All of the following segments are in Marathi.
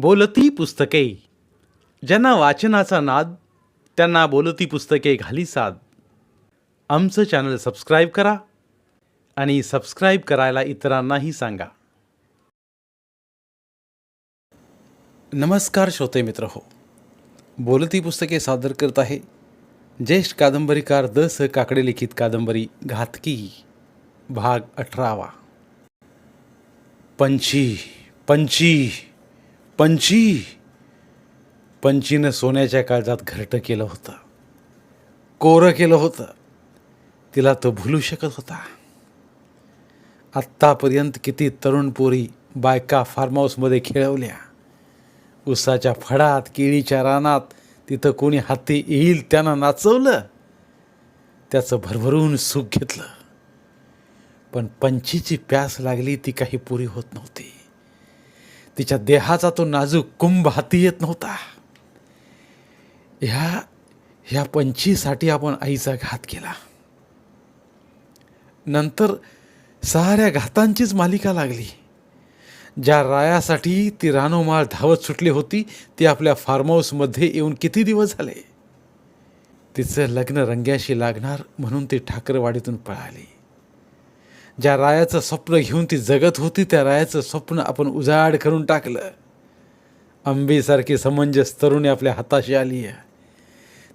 बोलती पुस्तके. ज्यांना वाचनाचा नाद त्यांना बोलती पुस्तके घाली साद. आमचं चॅनल सबस्क्राईब करा आणि सबस्क्राईब करायला इतरांनाही सांगा. नमस्कार श्रोते मित्र हो. बोलती पुस्तके सादर करत आहे ज्येष्ठ कादंबरीकार द स काकडे लिखित कादंबरी घातकी भाग अठरावा. पंची पंची पंची. पंचीनं सोन्याच्या काळजात घरटं केलं होतं. कोरं केलं होतं. तिला तो भुलू शकत होता. आत्तापर्यंत किती तरुण पोरी बायका फार्म हाऊसमध्ये खेळवल्या. उसाच्या फडात केळीच्या रानात तिथं कोणी हाती येईल त्यानं नाचवलं. त्याचं भरभरून सुख घेतलं. पण पंचीची प्यास लागली ती काही पुरी होत नव्हती. तिच्या देहाचा तो नाजूक कुंभ हाती येत नव्हता. ह्या ह्या पंचीसाठी आपण आईचा घात केला. नंतर साऱ्या घातांचीच मालिका लागली. ज्या रायासाठी ती रानोमाळ धावत सुटली होती ती आपल्या फार्म हाऊसमध्ये येऊन किती दिवस झाले? तिचं लग्न रंग्याशी लागणार म्हणून ती ठाकरवाडीतून पळाली. ज्या रायाचं स्वप्न घेऊन ती जगत होती त्या रायाचं स्वप्न आपण उजाड करून टाकलं. अंबीसारखी समंजस तरुणी आपल्या हाताशी आली आहे.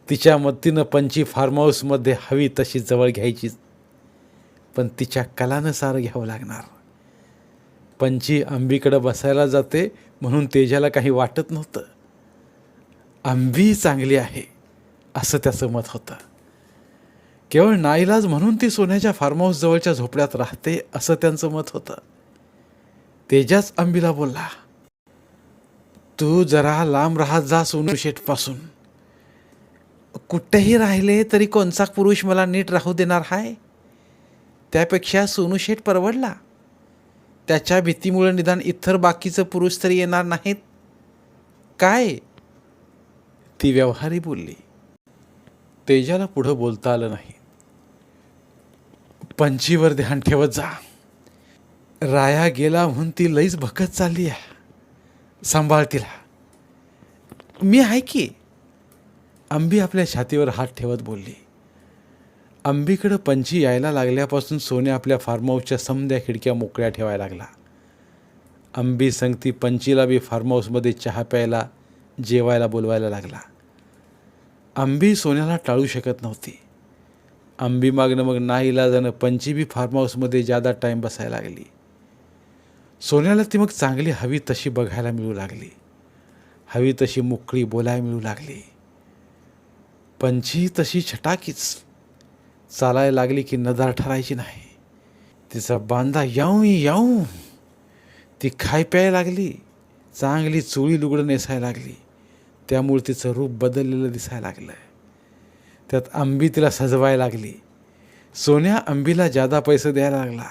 तिच्या मदतीनं पंची फार्म हाऊसमध्ये हवी तशी जवळ घ्यायची. पण तिच्या कलानं सारं घ्यावं लागणार. पंची आंबीकडं बसायला जाते म्हणून तेजाला काही वाटत नव्हतं. आंबी चांगली आहे असं त्याचं मत होतं. केवळ नाईलाज म्हणून ती सोन्याच्या फार्महाऊस जवळच्या झोपड्यात राहते असं त्यांचं मत होतं. तेजाच अंबीला बोलला तू जरा लांब राहत जा सोनू शेठपासून. कुठेही राहिले तरी कोणचा पुरुष मला नीट राहू देणार हाय? त्यापेक्षा सोनू शेठ परवडला. त्याच्या भीतीमुळे निदान इतर बाकीचं पुरुष तरी येणार नाहीत. काय? ती व्यवहारी बोलली. तेजाला पुढं बोलता आलं नाही. पंचीवर ध्यान ठेवत जा. राया गेला म्हणून ती लईच भकत चालली आहे. सांभाळ तिला. मी आहे की? अंबी आपल्या छातीवर हात ठेवत बोलली. अंबीकडं पंची यायला लागल्यापासून सोने आपल्या फार्महाऊसच्या समध्या समद्या खिडक्या मोकळ्या ठेवायला लागला. अंबी संगती पंचीला बी फार्म हाऊसमध्ये चहा प्यायला जेवायला बोलवायला लागला. अंबी सोन्याला टाळू शकत नव्हती. आंबी मागणं मग ना इलाजानं पंचीबी फार्म हाऊसमध्ये जादा टाईम बसायला लागली. सोन्याला ती मग चांगली हवी तशी बघायला मिळू लागली. हवी तशी मोकळी बोलायला मिळू लागली. पंची तशी छटाकीच चालायला लागली की नदार ठरायची नाही. तिचा बांधा याऊ याऊ. ती खाय प्यायला लागली. चांगली चोळी लुगडं नेसायला लागली. त्यामुळे तिचं रूप बदललेलं दिसायला लागलं. त्यात आंबी तिला सजवायला लागली. सोन्या आंबीला जादा पैसे द्यायला लागला.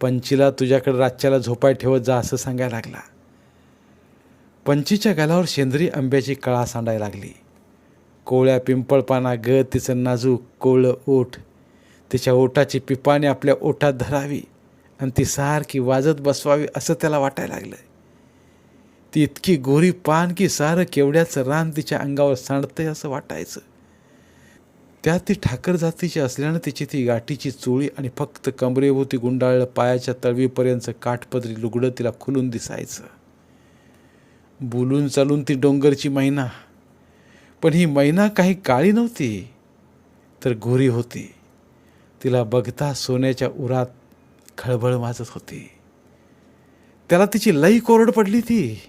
पंचीला तुझ्याकडे रातच्याला झोपाय ठेवत जा असं सांगायला लागला. पंचीच्या गालावर शेंद्री आंब्याची कळा सांडायला लागली. कोवळ्या पिंपळपाना ग तिचं नाजूक कोवळं ओठ. तिच्या ओठाची पिपाने आपल्या ओठात धरावी आणि ती सारखी वाजत बसवावी असं त्याला वाटायला लागलं. ती इतकी गोरी पान की सारं केवढ्याचं रान तिच्या अंगावर सांडतंय असं वाटायचं. त्यात ती ठाकर जातीची असल्यानं तिची ती गाठीची चोळी आणि फक्त कमरेभोवती गुंडाळलं पायाच्या तळवीपर्यंत काठपदरी लुगडं तिला खुलून दिसायचं. बोलून चालून ती डोंगरची मैना. पण ही मैना काही काळी नव्हती तर गोरी होती. तिला बघता सोन्याच्या उरात खळबळ वाजत होती. त्याला तिची लई कोरड पडली ती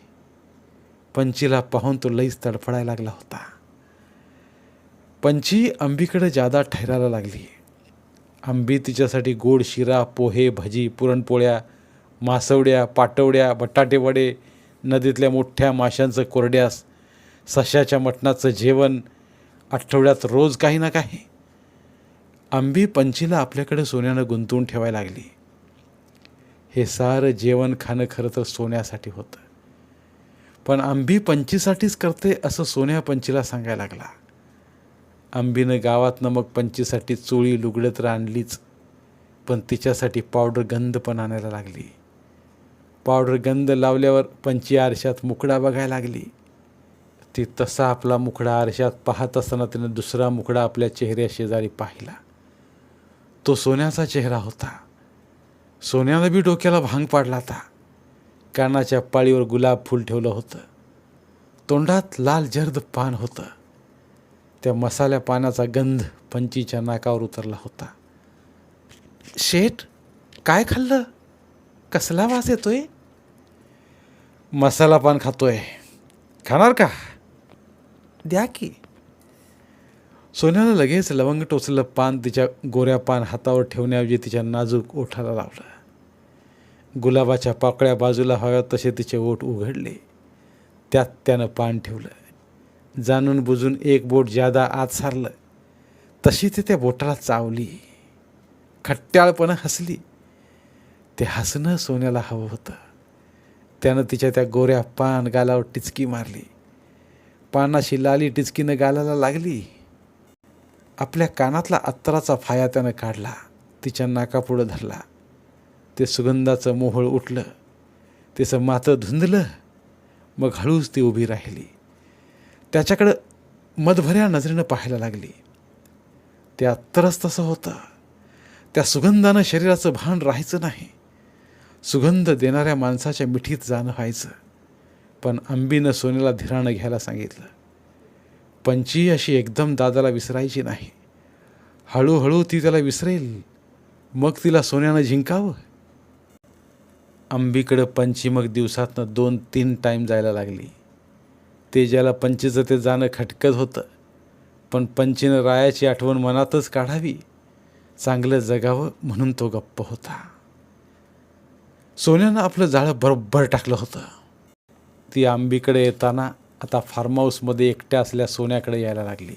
पंचीला पाहून तो लईच तडफडायला लागला होता. पंची आंबीकडे जादा ठहरायला लागली. आंबी तिच्यासाठी गोड शिरा पोहे भजी पुरणपोळ्या मासवड्या पाटवड्या बटाटेवडे नदीतल्या मोठ्या माशांचं कोरड्यास सशाच्या मटणाचं जेवण आठवड्यात रोज काही ना काही. आंबी पंचीला आपल्याकडे सोन्यानं गुंतवून ठेवायला लागली. हे सारं जेवण खाणं खरं तर सोन्यासाठी होतं. पण आंबी पंचीसाठीच करते असं सोन्या पंचीला सांगायला लागला. आंबीनं गावातनं मग पंचीसाठी चोळी लुगडं तर आणलीच पण तिच्यासाठी पावडर गंध पण आणायला लागली. पावडर गंध लावल्यावर पंची आरशात मुकडा बघायला लागली. ती तसा आपला मुखडा आरशात पाहत असताना तिनं दुसरा मुखडा आपल्या चेहऱ्या शेजारी पाहिला. तो सोन्याचा चेहरा होता. सोन्यानं बी डोक्याला भांग पाडला होता. कानाच्या पाळीवर गुलाब फूल ठेवलं होतं. तोंडात लाल जर्द पान होतं. त्या मसाल्या पानाचा गंध पंचीच्या नाकावर उतरला होता. शेठ काय खाल्लं? कसला वास येतोय? मसाला पान खातोय. खाणार का? द्या की. सोन्यानं लगेच लवंग टोचलं पान तिच्या गोऱ्या पान हातावर ठेवण्याऐवजी तिच्या नाजूक ओठाला लावलं. गुलाबाच्या पाकळ्या बाजूला हव्यात तसे तिचे ओठ उघडले. त्यात त्यानं पान ठेवलं. जाणून बुजून एक बोट ज्यादा आत सारलं तशी ती त्या बोटाला चावली. खट्ट्याळपणं हसली. ते हसणं सोन्याला हवं होतं. त्यानं तिच्या त्या गोऱ्या पान गालावर टिचकी मारली. पानाशी लाली टिचकीनं गालाला लागली. आपल्या कानातला अत्तराचा फाया त्यानं काढला. तिच्या नाकापुढं धरला. ते सुगंधाचं मोहळ उठलं. तिचं मातं धुंदलं. मग हळूच ती उभी राहिली. त्याच्याकडं मधभऱ्या नजरेनं पाहायला लागली. त्या अत्तरच तसं होतं. त्या सुगंधानं शरीराचं भान राहायचं नाही. सुगंध देणाऱ्या माणसाच्या मिठीत जाणं व्हायचं. पण आंबीनं सोन्याला धिराणं घ्यायला सांगितलं. पंची अशी एकदम दादाला विसरायची नाही. हळूहळू ती त्याला विसरेल. मग तिला सोन्यानं जिंकावं. अंबीकडं पंची मग दिवसातनं दोन तीन टाईम जायला लागली. तेजाला पंचीचं ते जाणं खटकत होतं. पण पंचीनं रायाची आठवण मनातच काढावी. चांगलं जगावं म्हणून तो गप्प होता. सोन्यानं आपलं जाळं बरोबर टाकलं होतं. ती आंबीकडे येताना आता फार्म हाऊसमध्ये एकट्या असल्या सोन्याकडे यायला लागली.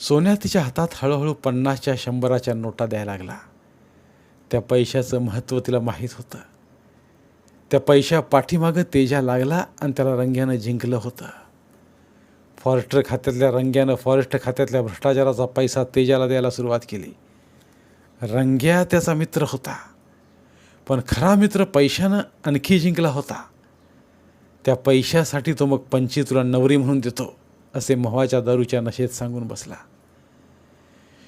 सोन्या तिच्या हातात हळूहळू पन्नासच्या शंभराच्या नोटा द्यायला लागला. त्या पैशाचं महत्त्व तिला माहीत होतं. त्या पैशा पाठीमागं तेजा लागला आणि त्याला रंग्यानं जिंकलं होतं. फॉरेस्टर खात्यातल्या रंग्यानं फॉरेस्ट खात्यातल्या भ्रष्टाचाराचा पैसा तेजाला द्यायला सुरुवात केली. रंग्या त्याचा मित्र होता. पण खरा मित्र पैशानं आणखी जिंकला होता. त्या पैशासाठी तो मग पंची तुला नवरी म्हणून देतो असे मोहाच्या दारूच्या नशेत सांगून बसला.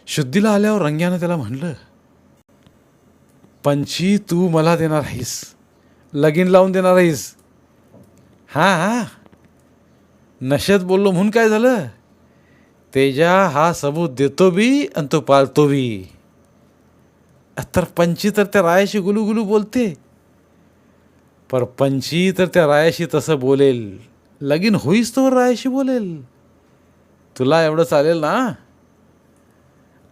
शुद्धीला आल्यावर रंग्यानं त्याला म्हणलं पंची तू मला देणार आहेस. लगीन लावून देणार आहेस. हां हां. नशेत बोललो म्हणून काय झालं? तेजा हा सबूत देतो बी आणि तो पाळतो बी. तर पंची तर त्या रायाशी गुलूगुलू बोलते. पर पंची तर त्या रायाशी तसं बोलेल. लगीन होईस तो रायाशी बोलेल. तुला एवढं चालेल ना?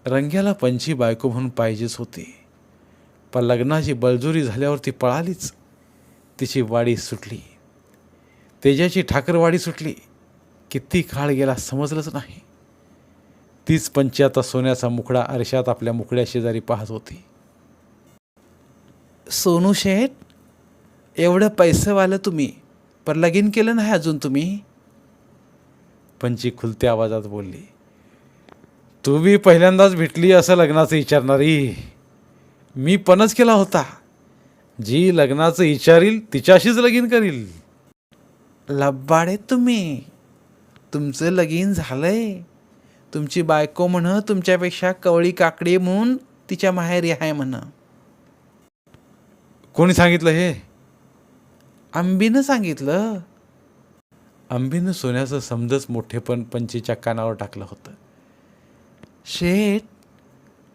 रंग्याला पंची बायको म्हणून पाहिजेच होती. पण लग्नाची बळजुरी झाल्यावर ती पळालीच. तिची वाडी सुटली. तेजाची ठाकरवाडी सुटली किती काळ गेला समजलंच नाही. तीच पंची आता सोन्याचा मुखडा आरशात आपल्या मुकड्या शेजारी पाहत होती. सोनू शेठ एवढं पैसेवालं तुम्ही पर लगीन केलं नाही अजून तुम्ही? पंची खुलत्या आवाजात बोलली तू बी पहिल्यांदाच भेटली असं लग्नाचं विचारणारी. मी पणच केला होता. जी लग्नाचं विचारील तिच्याशीच लगीन करील. लब्बाडे तुम्ही. तुमचं लगीन झालंय. तुमची बायको म्हण तुमच्यापेक्षा कवळी काकडी म्हणून तिच्या माहेरी आहे म्हण. कोणी सांगितलं हे? आंबीनं सांगितलं. आंबीनं सोन्याचं समजच मोठेपण पंचीच्या कानावर टाकलं होतं. शेठ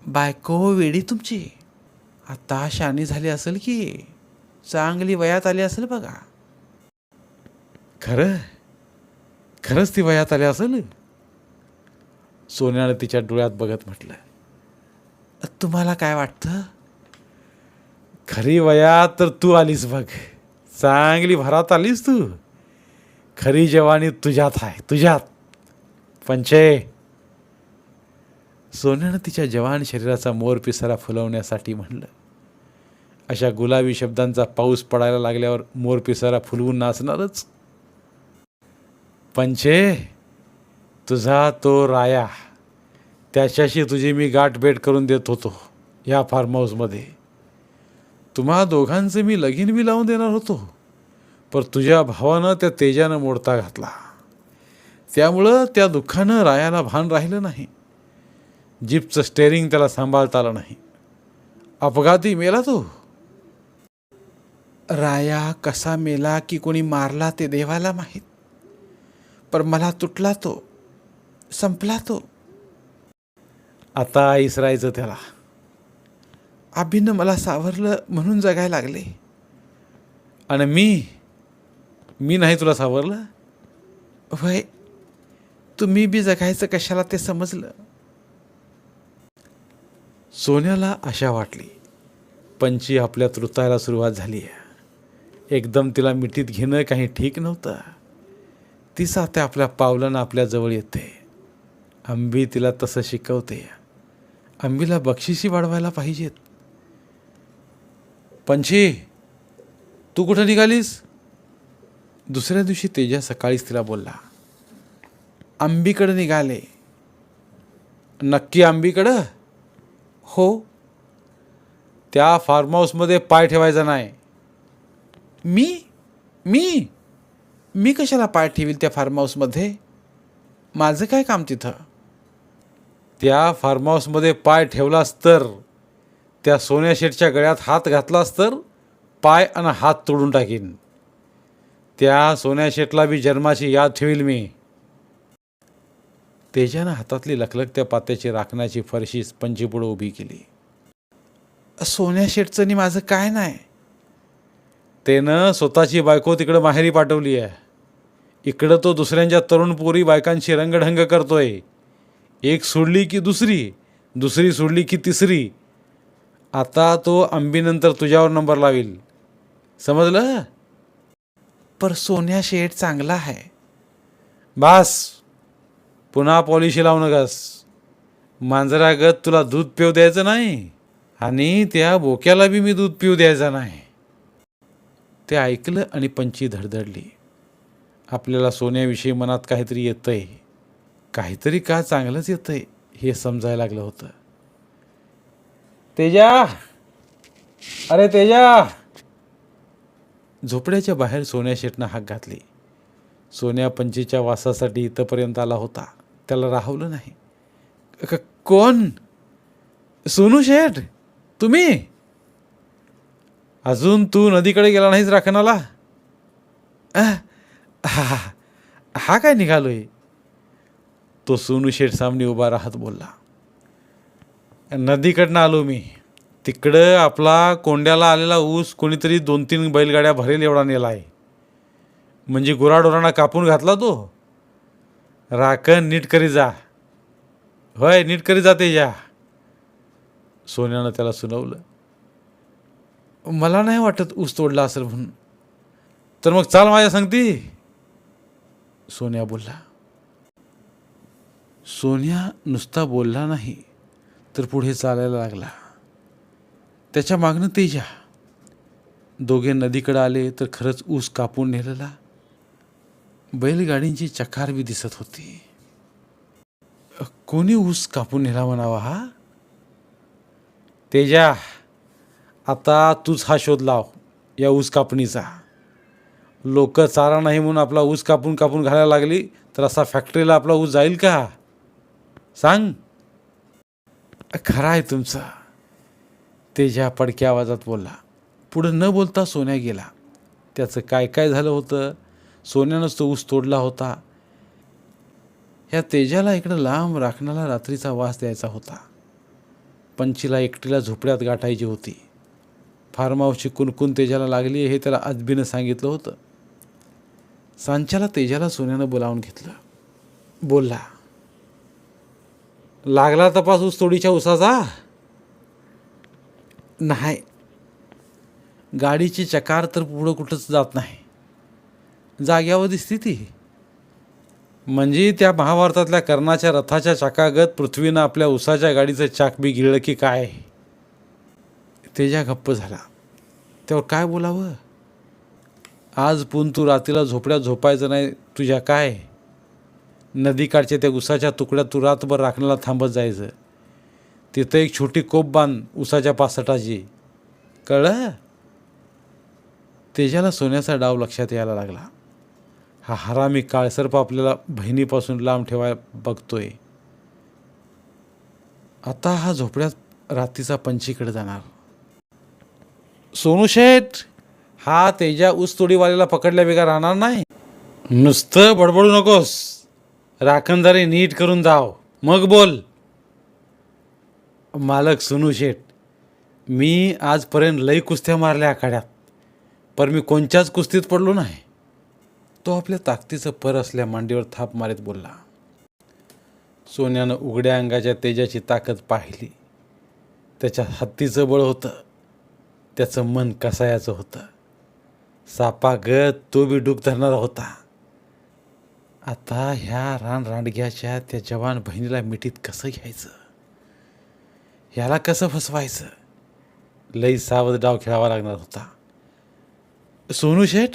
बायको वेडी तुमची. आता शानी झाली असेल की चांगली वयात आली असेल बघा. खरं? खरंच ती वयात आली असेल? सोन्यानं तिच्या डोळ्यात बघत म्हटलं. तुम्हाला काय वाटतं? खरी वयात तर तू आलीस बघ. चांगली भरात आलीस तू. खरी जवानी तुझ्यात आहे तुझ्यात. पंचे सोन्यानं तिच्या जवान शरीराचा मोर पिसारा फुलवण्यासाठी म्हणलं. अशा गुलाबी शब्दांचा पाऊस पडायला लागल्यावर मोर पिसारा फुलवून नाचणारच. पंचे तुझा तो राया त्याच्याशी तुझी मी गाठभेट करून देत होतो या फार्म हाऊसमध्ये तुम्हा दोघांचं मी लगीन बी लावून देणार होतो पर तुझ्या भावानं त्या तेजानं मोडता घातला. त्यामुळं त्या दुःखानं रायाला भान राहिलं नाही. जीपचं स्टेअरिंग त्याला सांभाळता आलं नाही. अपघाती मेला तो. राया कसा मेला की कोणी मारला ते देवाला माहीत. पर मला तुटला तो. संपला तो. आता इसरायचं त्याला. आबीनं मला सावरलं म्हणून जगायला लागले. आणि मी मी नाही तुला सावरलं? वय तुम्ही बी जगायचं कशाला ते समजलं? सोन्याला आशा वाटली. पंची आपल्या तृतायला सुरुवात झाली आहे. एकदम तिला मिठीत घेणं काही ठीक नव्हतं. ती साथे आपल्या पावलानं आपल्याजवळ येते. आंबी तिला तसं शिकवते. आंबीला बक्षिसी वाढवायला पाहिजेत. पंची तू कुठं निघालीस? दुसऱ्या दिवशी तेजा सकाळीच तिला बोलला. आंबीकडं निघाले. नक्की आंबीकडं हो. त्या फार्म हाऊसमध्ये पाय ठेवायचा नाही. मी? मी? मी कशाला पाय ठेवील त्या फार्म हाऊसमध्ये माझं काय काम तिथं? त्या फार्म हाऊसमध्ये पाय ठेवलास तर त्या सोन्या शेठच्या गळ्यात हात घातलास तर पाय आणि हात तोडून टाकीन. त्या सोन्या शेठला बी जन्माची याद ठेवील मी. तेजानं हातातली लखलखत्या पात्याची राखण्याची फरशी पंचीपुढं उभी केली. सोन्या शेटचं आणि माझं काय नाही? त्यानं स्वतःची बायको तिकडं माहेरी पाठवली आहे इकडं तो दुसऱ्यांच्या तरुण पोरी बायकांशी रंगढंग करतोय. एक सोडली की दुसरी दुसरी सोडली की तिसरी. आता तो आंबीनंतर तुझ्यावर नंबर लावील. समजलं? पर सोन्या शेठ चांगला आहे. बास! पुन्हा पॉलिशी लावू नकास. मांजरागत तुला दूध पिऊ द्यायचं नाही आणि त्या बोक्याला बी मी दूध पिऊ द्यायचं नाही. ते ऐकलं आणि पंची धडधडली. आपल्याला सोन्याविषयी मनात काहीतरी येतंय. काहीतरी का चांगलंच येतंय हे समजायला लागलं होतं. तेजा! अरे तेजा! झोपड्याच्या बाहेर सोन्या शेटनं हाक घातली. सोन्या पंचीच्या वासासाठी इथंपर्यंत आला होता. त्याला राहवलं नाही. कोण? सोनू शेठ? तुम्ही? अजून तू नदीकडे गेला नाहीस राखणाला? हा हा काय निघालोय? तो सोनू शेठ सामने उभा राहत बोलला. नदीकडनं आलो मी. तिकडं आपला कोंड्याला आलेला ऊस कोणीतरी दोन तीन बैलगाड्या भरेल एवढा नेला आहे म्हणजे गुराढोरांना कापून घातला तो. राखण नीट करी जा. होय नीट करी जाते या. सोन्यानं त्याला सुनावलं. मला नाही वाटत ऊस तोडला असेल म्हणून. तर मग चाल माझ्या सांगती. सोन्या बोलला. सोन्या नुसता बोलला नाही तर पुढे चालायला लागला. त्याच्या मागणं तेजा दोघे नदीकडे आले तर खरंच ऊस कापून नेलेला. बैलगाडींची चकार बी दिसत होती. कोणी ऊस कापून नेला म्हणावा हा? तेजा आता तूच हा शोध लाव या ऊस कापणीचा. लोक चारा नाही म्हणून आपला ऊस कापून कापून घालायला लागली तर असा फॅक्टरीला आपला ऊस जाईल का? सांग. खरं आहे तुमचं. तेजा पडक्या आवाजात बोलला. पुढं न बोलता सोन्या गेला. त्याचं काय काय झालं होतं? सोन्यानंच तो ऊस तोडला होता. ह्या तेजाला इकडं लांब राखण्याला रात्रीचा वास द्यायचा होता. पंचीला एकटीला झोपड्यात गाठायची होती. फार्महाऊसची कुणकुण तेजाला लागली हे त्याला अजबीनं सांगितलं होतं. सांच्याला तेजाला सोन्यानं बोलावून घेतलं. बोलला लागला तपास ऊस तोडीच्या उसाचा नाही. गाडीची चकार तर पुढं कुठंच जात नाही. जाग्यावर स्थिती ती म्हणजे त्या महाभारतातल्या कर्णाच्या रथाच्या चाकागत पृथ्वीनं आपल्या उसाच्या गाडीचं चाक बी गिळलं की काय? तेजा गप्प झाला. त्यावर काय बोलावं? आज पुन तू रात्रीला झोपड्यात झोपायचं नाही तुझ्या काय? नदीकाठच्या त्या उसाच्या तुकड्यात तू रातभर राखण्याला थांबत जायचं. तिथं एक छोटी कोप बांध उसाच्या पासटाची. कळलं? तेजाला सोन्याचा डाव लक्षात यायला लागला. हा हरामी काळसर्प आपल्याला बहिणीपासून लांब ठेवाय बघतोय. आता हा झोपड्यात रात्रीचा पंचीकडे जाणार. सोनू शेठ हा तेजा ऊसतोडीवाल्याला पकडल्या बिगा राहणार नाही? नुसतं बडबडू नकोस. राखणदारी नीट करून जाव. मग बोल. मालक सोनू शेठ मी आजपर्यंत लई कुस्त्या मारल्या आखाड्यात पर मी कोणत्याच कुस्तीत पडलो नाही. तो आपल्या ताकदीचं पर असल्या मांडीवर थाप मारीत बोलला. सोन्यानं उघड्या अंगाच्या तेजाची ताकद पाहिली. त्याच्या हत्तीचं बळ होतं. त्याचं मन कसायाचं होतं. सापागत तो बी डूक धरणारा होता. आता ह्या रानरांडग्याच्या त्या जवान बहिणीला मिठीत कसं घ्यायचं? ह्याला कसं फसवायचं? लई सावध डाव खेळावा लागणार होता. सोनू शेठ?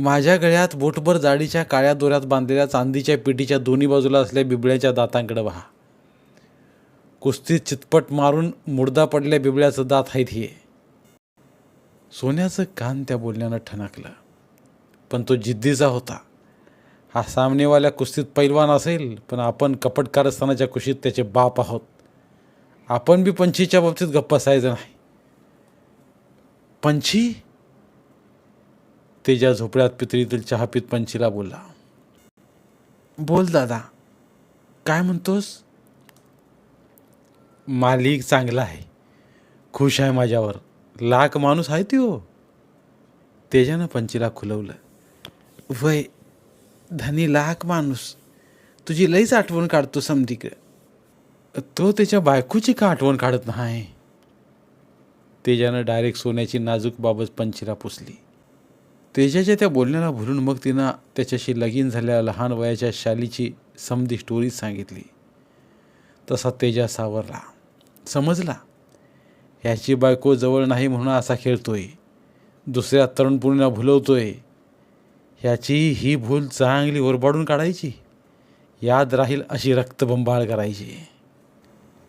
माझ्या गळ्यात बोटभर जाडीच्या काळ्या दोऱ्यात बांधलेल्या चांदीच्या पिठीच्या दोन्ही बाजूला असल्या बिबळ्याच्या दातांकडे पहा. कुस्तीत चितपट मारून मुडदा पडल्या बिबळ्याचं दात आहेत हे. सोन्याचं कान त्या बोलण्यानं ठणकलं. पण तो जिद्दीचा होता. हा सामनेवाल्या कुस्तीत पैलवान असेल पण आपण कपट कारस्थानाच्या कुशीत त्याचे बाप आहोत. आपण बी पंछीच्या बाबतीत गप्प असायचं नाही. पंछी तेजा झोपड्यात पितळीतील चहापीत पंचीला बोलला बोल दादा काय म्हणतोस? मालिक चांगला आहे खुश आहे माझ्यावर लाख माणूस आहे त्यो तेजानं पंचीला खुलवलं वय धनी लाख माणूस तुझी लईच आठवण काढतो समधिक तो त्याच्या बायकोची का आठवण काढत नाही? तेजानं डायरेक्ट सोन्याची नाजूक बाबत पंचीला पुसली. तेजाच्या त्या बोलण्याला भुलून मग तिनं त्याच्याशी लगीन झालेल्या लहान वयाच्या शालीची समधी स्टोरी सांगितली. तसा तेजा सावरला. समजला. ह्याची बायको जवळ नाही म्हणून असा खेळतोय. दुसऱ्या तरुणपुरीला भुलवतोय. ह्याची ही भूल चांगली ओरबाडून काढायची. याद राहील अशी रक्तबंबाळ करायची.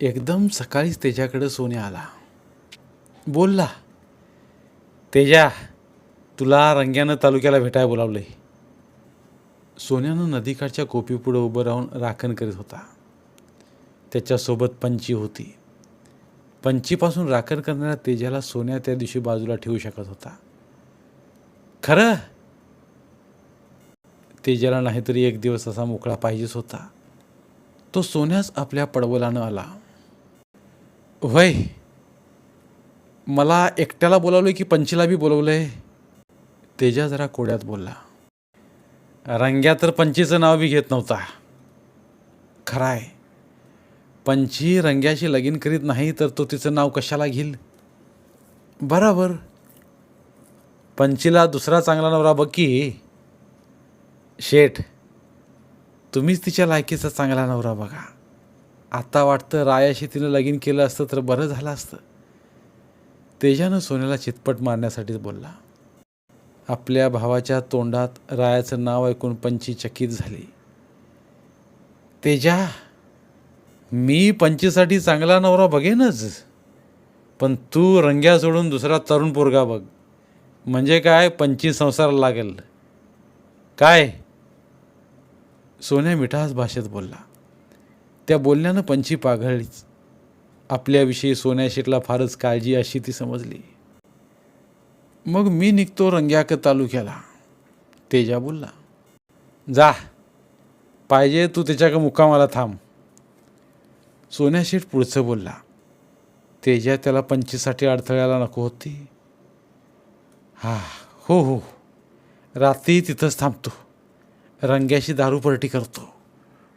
एकदम सकाळीच त्याच्याकडं सोन्या आला. बोलला तेजा तुला रंग्यानं तालुक्याला भेटायला बोलावलंय. सोन्यानं नदीकाठच्या कोपीपुढं उभं राहून राखण करीत होता. त्याच्यासोबत पंची होती. पंचीपासून राखण करणाऱ्या तेजाला सोन्या त्या दिवशी बाजूला ठेवू शकत होता. खरं? तेजाला नाहीतरी एक दिवस असा मोकळा पाहिजेच होता. तो सोन्याच आपल्या पडवलानं आला. वय मला एकट्याला बोलावलं की पंचीला बी बोलवलंय? तेजा जरा कोड्यात बोलला. रंग्या तर पंचीचं नाव बी घेत नव्हता. खराय. पंची रंग्याशी लगीन करीत नाही तर तो तिचं नाव कशाला घेईल? बराबर. पंचीला दुसरा चांगला नवरा बघ की. शेठ तुम्हीच तिच्या लायकीचा चांगला नवरा बघा. आता वाटतं रायाशी तिनं लगीन केलं असतं तर बरं झालं असतं. तेजानं सोन्याला चितपट मारण्यासाठीच बोलला. आपल्या भावाच्या तोंडात रायाचं नाव ऐकून पंची चकित झाली. तेजा मी पंचीसाठी चांगला नवरा बघेनच पण तू रंग्या सोडून दुसरा तरुण पोरगा बघ. म्हणजे काय पंची संसाराला लागेल? काय? सोन्या मिठास भाषेत बोलला. त्या बोलण्यानं पंची पाघळलीच. आपल्याविषयी सोन्या शेटला फारच काळजी अशी ती समजली. मग मी निघतो रंग्याक तालुक्याला. तेजा बोलला जा पाहिजे तू त्याच्याकडे मुक्कामाला थांब. सोन्या शेठ पुढचं बोलला तेजा त्याला पंचीसाठी अडथळ्याला नको होती. हा हो हो रात्री तिथंच थांबतो. रंग्याशी दारू पलटी करतो.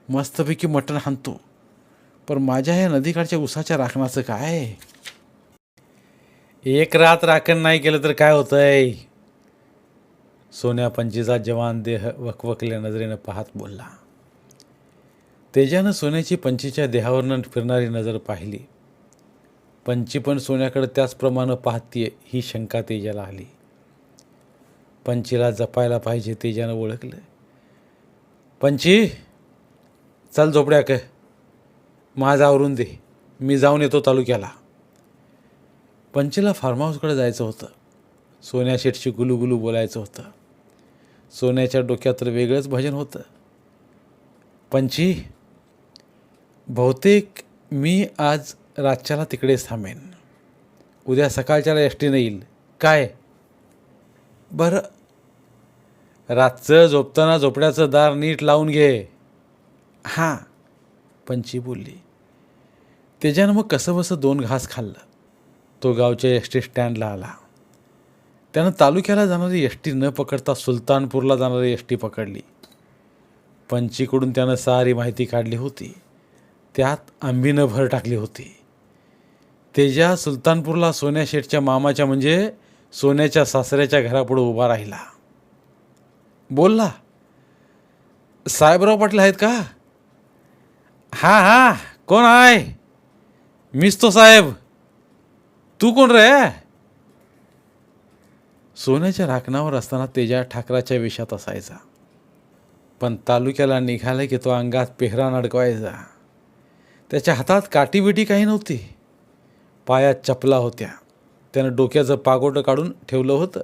मस्तपैकी मटण हाणतो. पण माझ्या ह्या नदीकाठच्या उसाच्या राखणाचं काय? एक रात राखण नाही केलं तर काय होतंय? सोन्या पंचीचा जवान देह वकवकल्या नजरेनं पाहत बोलला. तेजानं सोन्याची पंचीच्या देहावरनं फिरणारी नजर पाहिली. पंची पण सोन्याकडे त्याचप्रमाणे पाहतीये ही शंका तेजाला आली. पंचीला जपायला पाहिजे तेजानं ओळखलं. पंची चल झोपड्या क माझं आवरून दे. मी जाऊन येतो तालुक्याला. पंचीला फार्म हाऊसकडे जायचं होतं. सोन्या शेठशी गुलूगुलू बोलायचं होतं. सोन्याच्या डोक्यात तर वेगळंच भजन होतं. पंची बहुतेक मी आज रातच्याला तिकडेच थांबेन. उद्या सकाळच्याला एस टीनं येईल. काय? बरं. रातचं झोपताना झोपड्याचं दार नीट लावून घे. हां पंची बोलली. त्याच्यानं मग कसं बसं दोन घास खाल्लं. तो गावच्या एस टी स्टँडला आला. त्यानं तालुक्याला जाणारी एस टी न पकडता सुलतानपूरला जाणारी एस टी पकडली. पंचीकडून त्यानं सारी माहिती काढली होती. त्यात आंबीनं भर टाकली होती. तेजा सुलतानपूरला सोन्या शेठच्या मामाच्या म्हणजे सोन्याच्या सासऱ्याच्या घरापुढं उभा राहिला. बोलला साहेबराव पाटील आहेत का? हां हां कोण आहे? मीच तो साहेब. तू कोण रे? सोन्याच्या राखणावर असताना तेजा ठाकराच्या वेशात असायचा. पण तालुक्याला निघाले की तो अंगात पेहरान अडकवायचा. त्याच्या हातात काटीबिटी काही नव्हती. पायात चपला होत्या. त्यानं डोक्याचं पागोटं काढून ठेवलं होतं.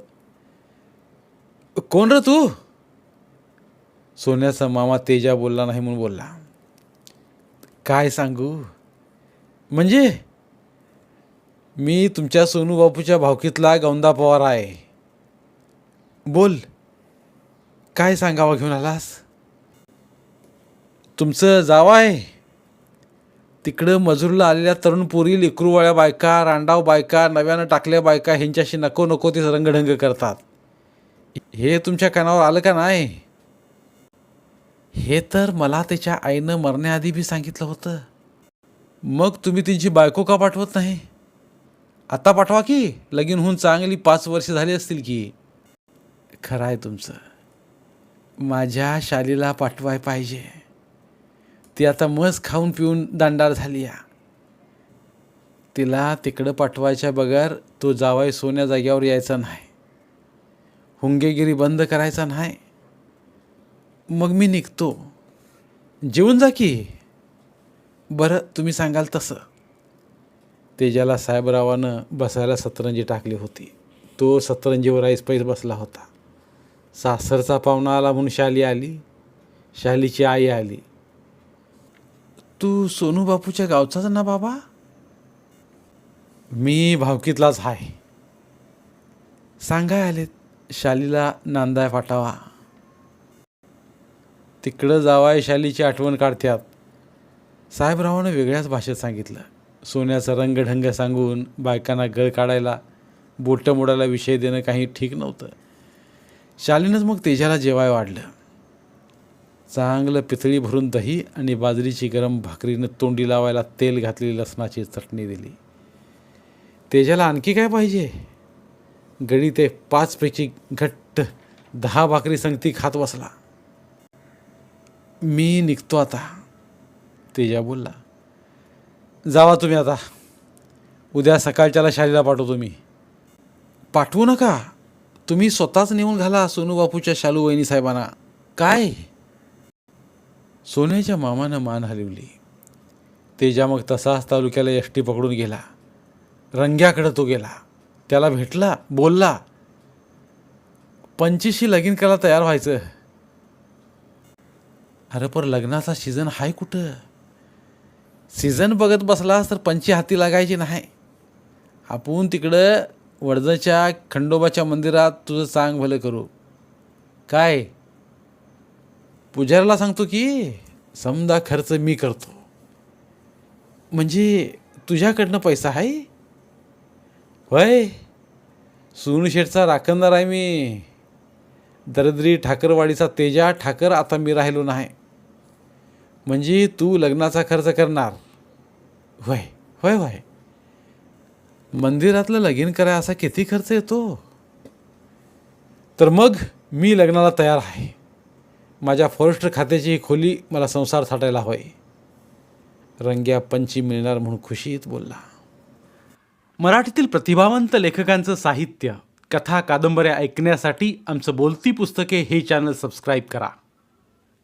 कोण र तू? सोन्याचा मामा तेजा बोलला नाही म्हणून बोलला. काय सांगू? म्हणजे मी तुमच्या सोनू बापूच्या भावकीतला गौंदा पवार आहे. बोल. काय सांगावं घेऊन आलास? तुमचं जावं आहे. तिकडं मजूरला आलेल्या तरुण पोरी लेकरूवाळ्या बायका रांडाव बायका नव्यानं टाकल्या बायका ह्यांच्याशी नको नको ते रंगढंग करतात. हे तुमच्या कानावर आलं का नाही? हे तर मला त्याच्या आईनं मरण्याआधी बी सांगितलं होतं. मग तुम्ही त्यांची बायको का पाठवत नाही? आत्ता पाठवा की. लगीन होऊन चांगली पाच वर्ष झाली असतील की. खरं आहे तुमचं. माझ्या शालीला पाठवाय पाहिजे. ती आता मस खाऊन पिऊन दांडार झाली या. तिला तिकडं पाठवायच्या बगर तो जावाय सोन्या जाग्यावर यायचा नाही. हुंगेगिरी बंद करायचा नाही. मग मी निघतो. जेवून जा की. बरं तुम्ही सांगाल तसं. तेजाला साहेबरावानं बसायला सतरंजी टाकली होती. तो सतरंजीवर आईस पैस बसला होता. सासरचा पाहुणा आला म्हणून शाली आली. शालीची आई आली. तू सोनू बापूच्या गावचाच ना बाबा? मी भावकीतलाच आहे सांगाय आलेत शालीला नांदाय फाटावा तिकडं जावाय शालीची आठवण काढत्यात. साहेबरावानं वेगळ्याच भाषेत सांगितलं. सोन्याचा रंगढंग सांगून बायकांना गळ काढायला बोटं मोडायला विषय देणं काही ठीक नव्हतं. शालीनंच मग तेजाला जेवाय वाढलं. चांगलं पितळी भरून दही आणि बाजरीची गरम भाकरीनं तोंडी लावायला तेल घातलेली लसणाची चटणी दिली. तेजाला आणखी काय पाहिजे? गडी ते पाचपैकी घट्ट दहा भाकरी संगती खात बसला. मी निघतो आता तेजा बोलला. जावा तुम्ही आता. उद्या सकाळच्याला शाळेला पाठवतो मी. पाठवू नका. तुम्ही स्वतःच नेऊन घाला सोनू बापूच्या शालू वहिनी साहेबांना. काय? सोन्याच्या मामानं मान हलवली. तेजा मग तसाच तालुक्याला एस टी पकडून गेला. रंग्याकडं तो गेला. त्याला भेटला बोलला पंचवीसशी लगीन करायला तयार व्हायचं. अरे पर लग्नाचा सीझन आहे कुठं? सीझन बघत बसलास तर पंची हाती लागायची नाही. आपण तिकडं वडजाच्या खंडोबाच्या मंदिरात तुझं चांग भलं करू. काय? पुजाऱ्याला सांगतो की समजा खर्च मी करतो. म्हणजे तुझ्याकडनं पैसा आहे? होय. सोनू राखणदार आहे मी. दरदरी ठाकरवाडीचा तेजा ठाकर आता मी राहिलो नाही. म्हणजे तू लग्नाचा खर्च करणार. होय होय होय मंदिरातलं लगीन कराय असा किती खर्च येतो? तर मग मी लग्नाला तयार आहे. माझ्या फॉरेस्टर खात्याची ही खोली मला संसार थाटायला होय रंग्या पंची मिळणार म्हणून खुशीत बोलला. मराठीतील प्रतिभावंत लेखकांचं साहित्य कथा कादंबऱ्या ऐकण्यासाठी आमचं बोलती पुस्तके हे चॅनल सबस्क्राईब करा.